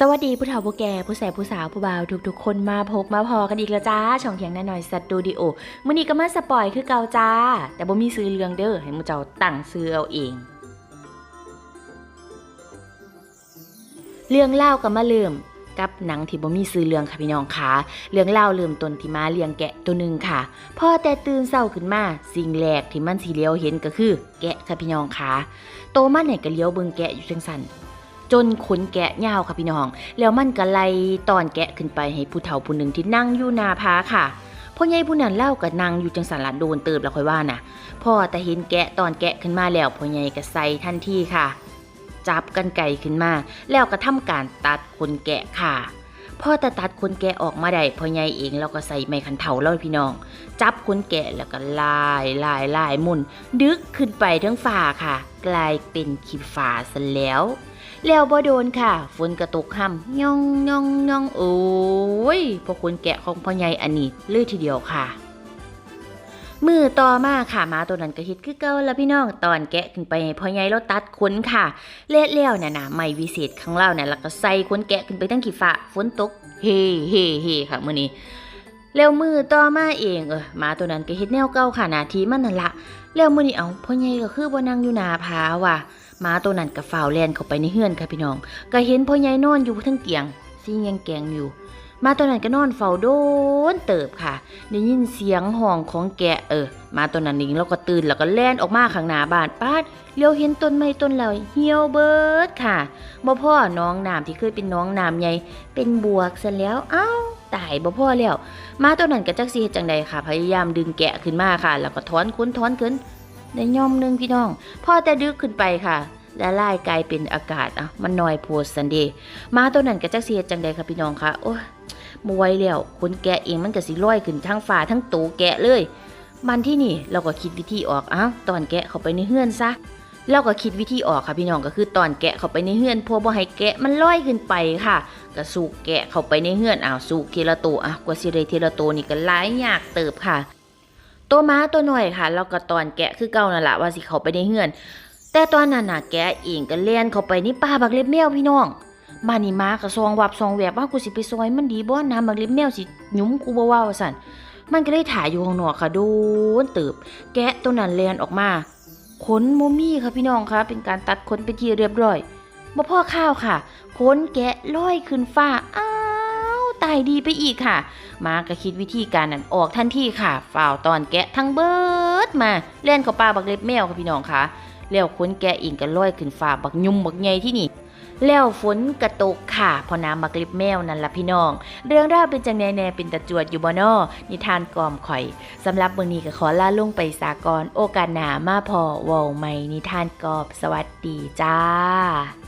สวัสดีผู้เฒ่าผู้แก่ผู้แสบผู้สาวผู้บ่าวทุกๆ คนมาพบมาพอกันอีกแล้วจ้า ช่องเถียงนาหน่อยสตูดิโอมื้อนี้ก็มาสปอยคือเก่าจ้า แต่บ่มีซื้อเรื่องเด้อให้มูเจ้าตั้งซื้อเอาเอง เรื่องเล่าก็มาเริ่มกับหนังที่บ่มีซื้อเรื่องค่ะพี่น้องคะเรื่องเล่าเริ่มต้นที่มาเลี้ยงแกะตัวหนึ่งค่ะพอแต่ตื่นเช้าขึ้นมาสิ่งแรกที่มันสิเลี้ยวเห็นก็คือ แกะค่ะพี่น้องคะโตมันเนี่ยก็เลี้ยวเบิ่งแกะอยู่จังซั่น จนขนแกะยาวค่ะพี่น้อง แล้วมันก็ไล่ตอนแกะขึ้นไปให้ผู้เฒ่าผู้หนึ่งที่นั่งอยู่หนาพาค่ะพ่อใหญ่ผู้นั้นเล่ากับนางอยู่จังสันหลัดโดนเติบแล้วค่อยว่านะพ่อแต่เห็นแกะตอนแกะขึ้นมาแล้วพ่อใหญ่ก็ใส่ทันทีค่ะ จับกันไก่ขึ้นมา แล้วก็ทำการตัดขนแกะค่ะ พ่อตาตัดคนแก่ออกมาได้พ่อใหญ่เองเราก็ใส่ไม้คันเถาเล่าพี่น้อง จับคนแก่แล้วก็ลายลายลายมุนดึกขึ้นไปทั้งฝ่าค่ะ กลายเป็นขีฟ้าซะแล้ว แล้วบ่โดนค่ะ ฝนกระตกห้ำย่องย่องย่องโอ้ยพวกคนแกะของพ่อใหญ่อันนี้เลยทีเดียวค่ะ มือต่อมาค่ะหมาตัวนั้นก็เฮ็ดคือเก่าแล้วพี่น้องตอนแกะขึ้นไปพ่อใหญ่เราตัดขนค่ะเละแล้วน่ะนะไม่วิเศษข้างเล่าน่ะแล้วก็ใส่ขนแกะขึ้นไปทั้งขี้ฟ้าฝนตกเฮ่เฮ่เฮ่ค่ะมื้อนี้แล้วมือต่อมาเองเออหมาตัวนั้นก็เฮ็ดแนวเก่าค่ะนาทีมันนั่นละแล้วมื้อนี้เอาพ่อใหญ่ก็คือบ่นั่งอยู่หน้าผาว่ะหมาตัวนั้นก็ฝ่าวแล่นเข้าไปในเฮือนค่ะพี่น้อง ก็เห็นพ่อใหญ่นอนอยู่ทั้งเตียงซิงยังแกงอยู่ มาตัวนั้นก็นอนเฝ้าโดนเติบค่ะ ได้ยินเสียงห้องของแกเออ มาตัวนั้นนิ่งแล้วก็ตื่นแล้วก็แล่นออกมาข้างหน้าบ้านป้าดเลี้ยวเห็นต้นไม้ต้นเหล่าเหี่ยวเบิดค่ะบ่พ่อน้องน้ำที่เคยเป็นน้องน้ำใหญ่เป็นบวกซะแล้วเอ้าตายบ่พ่อแล้ว มาตัวนั้นก็จักสิเฮ็ดจังใดค่ะ พยายามดึงแกะขึ้นมาค่ะ แล้วก็ถอนค้นถอนขึ้นได้ย่อมหนึงพี่น้องพ่อแต่ดึกขึ้นไปค่ะละลายกลายเป็นอากาศอะมันน้อยโพดสันเดมาตัวนั้นก็จักเสียจังใดค่ะพี่น้องคะโอ้ย บวยแล้วคนแกะเองมันก็สิลอยขึ้นทั้งฟ้าทั้งตูแกะเลยมันที่นี่เราก็คิดวิธีออกอ้าวตอนแกะเข้าไปในเฮือนซะเราก็คิดวิธีออกค่ะพี่น้องก็คือตอนแกะเข้าไปในเฮือนพอบ่ให้แกะมันลอยขึ้นไปค่ะก็สูกแกะเข้าไปในเฮือนอ้าวสูกทีละตัวอะกว่าสิได้ทีละตัวนี่ก็หลายยากเติบค่ะ ตัวม้าตัวหน่อยค่ะแล้วก็ตอนแกะคือเก่านั่นแหละว่าสิเข้าไปในเฮือน แต่ตอนนั้นน่ะแกเองก็เล่นเข้าไปในป่าบักเล็บแมวพี่น้อง บ้านนี่มาก็ซองวับซองแหวบว่ากูสิไปซอยมันดีบ่น้ำบักเล็บแมวสิหยุ้มกูบ่ว่าว่าซั่นมันก็เลยถ่ายอยู่ข้างนอกค่ะโดนเติบแกะตัวนั้นแลนออกมาขนโมมี่ค่ะพี่น้องคะเป็นการตัดขนไปที่เรียบร้อยบ่พ่อข้าวค่ะขนแกะลอยขึ้นฟ้าอ้าวตายดีไปอีกค่ะ มาก็คิดวิธีการนั้นออกทันทีค่ะฝ่าวตอนแกะทั้งเบิดมาเล่นเข้าป่าบักเล็บแมวค่ะพี่น้องคะแล้วขนแกะอิงก็ลอยขึ้นฟ้าบักยุ่มบักใหญ่ที่นี่ แล้วฝนกระตกค่ะพอน้ำมักลิบแมวนั่นละพี่น้อง เรื่องราวเป็นจังแนแน่เป็นตะจวดอยู่บ่นอนิทานกล่อมข่อยสำหรับเบองนี้ก็ขอลาลงไปสากรโอกาสหนามาพอวอลใหม่นิทานกอบสวัสดีจ้า